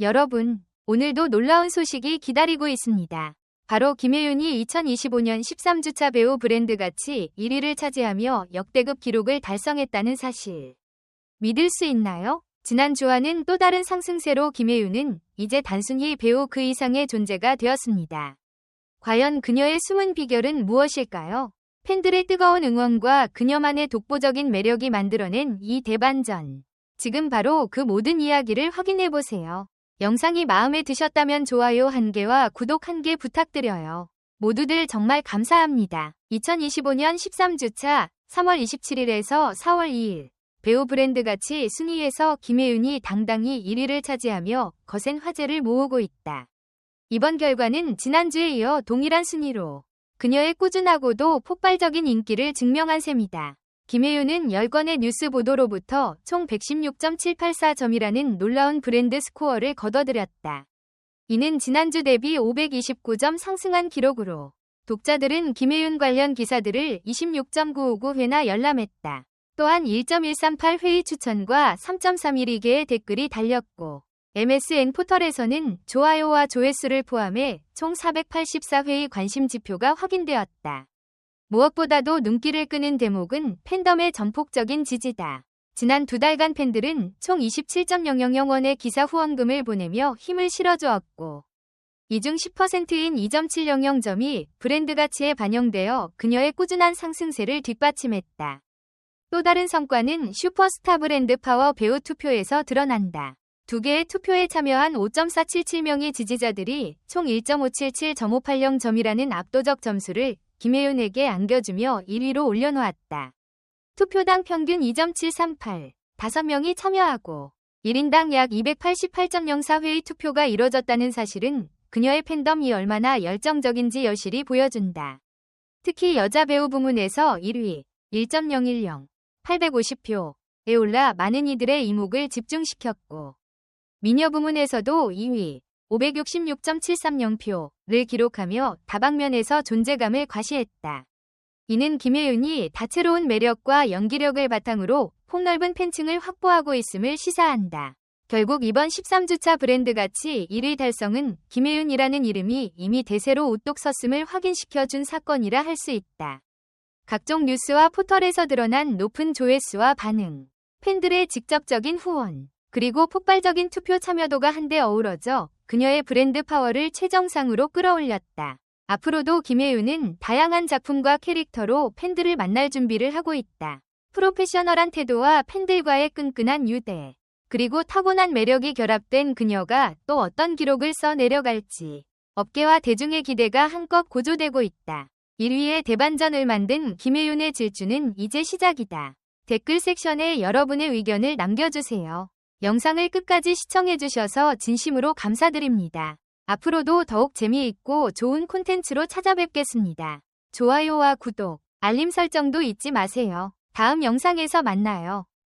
여러분, 오늘도 놀라운 소식이 기다리고 있습니다. 바로 김혜윤이 2025년 13주차 배우 브랜드가치 1위를 차지하며 역대급 기록을 달성했다는 사실. 믿을 수 있나요? 지난주와는 또 다른 상승세로 김혜윤은 이제 단순히 배우 그 이상의 존재가 되었습니다. 과연 그녀의 숨은 비결은 무엇일까요? 팬들의 뜨거운 응원과 그녀만의 독보적인 매력이 만들어낸 이 대반전. 지금 바로 그 모든 이야기를 확인해보세요. 영상이 마음에 드셨다면 좋아요 한 개와 구독 한개 부탁드려요. 모두들 정말 감사합니다. 2025년 13주차 3월 27일에서 4월 2일 배우 브랜드가치 순위에서 김혜윤이 당당히 1위를 차지하며 거센 화제를 모으고 있다. 이번 결과는 지난주에 이어 동일한 순위로 그녀의 꾸준하고도 폭발적인 인기를 증명한 셈이다. 김혜윤은 10건의 뉴스 보도로부터 총 116.784점이라는 놀라운 브랜드 스코어를 거둬들였다. 이는 지난주 대비 529점 상승한 기록으로 독자들은 김혜윤 관련 기사들을 26.959회나 열람했다. 또한 1.138 회의 추천과 3.31개의 댓글이 달렸고 MSN 포털에서는 좋아요와 조회수를 포함해 총 484회의 관심 지표가 확인되었다. 무엇보다도 눈길을 끄는 대목은 팬덤의 전폭적인 지지다. 지난 두 달간 팬들은 총 27.000원의 기사 후원금을 보내며 힘을 실어주었고 이 중 10%인 2.700점이 브랜드 가치에 반영되어 그녀의 꾸준한 상승세를 뒷받침했다. 또 다른 성과는 슈퍼스타 브랜드 파워 배우 투표에서 드러난다. 두 개의 투표에 참여한 5.477명의 지지자들이 총 1.577.580점이라는 압도적 점수를 김혜윤에게 안겨주며 1위로 올려놓았다. 투표당 평균 2.738, 5명이 참여하고 1인당 약 288.04회의 투표가 이뤄졌다는 사실은 그녀의 팬덤이 얼마나 열정적인지 여실히 보여준다. 특히 여자 배우 부문에서 1위, 1.010, 850표에 올라 많은 이들의 이목을 집중시켰고 미녀 부문에서도 2위, 566.730표를 기록하며 다방면에서 존재감을 과시했다. 이는 김혜윤이 다채로운 매력과 연기력을 바탕으로 폭넓은 팬층을 확보하고 있음을 시사한다. 결국 이번 13주차 브랜드가치 1위 달성은 김혜윤이라는 이름이 이미 대세로 우뚝 섰음을 확인시켜준 사건이라 할 수 있다. 각종 뉴스와 포털에서 드러난 높은 조회수와 반응, 팬들의 직접적인 후원, 그리고 폭발적인 투표 참여도가 한데 어우러져 그녀의 브랜드 파워를 최정상으로 끌어올렸다. 앞으로도 김혜윤은 다양한 작품과 캐릭터로 팬들을 만날 준비를 하고 있다. 프로페셔널한 태도와 팬들과의 끈끈한 유대, 그리고 타고난 매력이 결합된 그녀가 또 어떤 기록을 써 내려갈지 업계와 대중의 기대가 한껏 고조되고 있다. 1위의 대반전을 만든 김혜윤의 질주는 이제 시작이다. 댓글 섹션에 여러분의 의견을 남겨주세요. 영상을 끝까지 시청해주셔서 진심으로 감사드립니다. 앞으로도 더욱 재미있고 좋은 콘텐츠로 찾아뵙겠습니다. 좋아요와 구독, 알림 설정도 잊지 마세요. 다음 영상에서 만나요.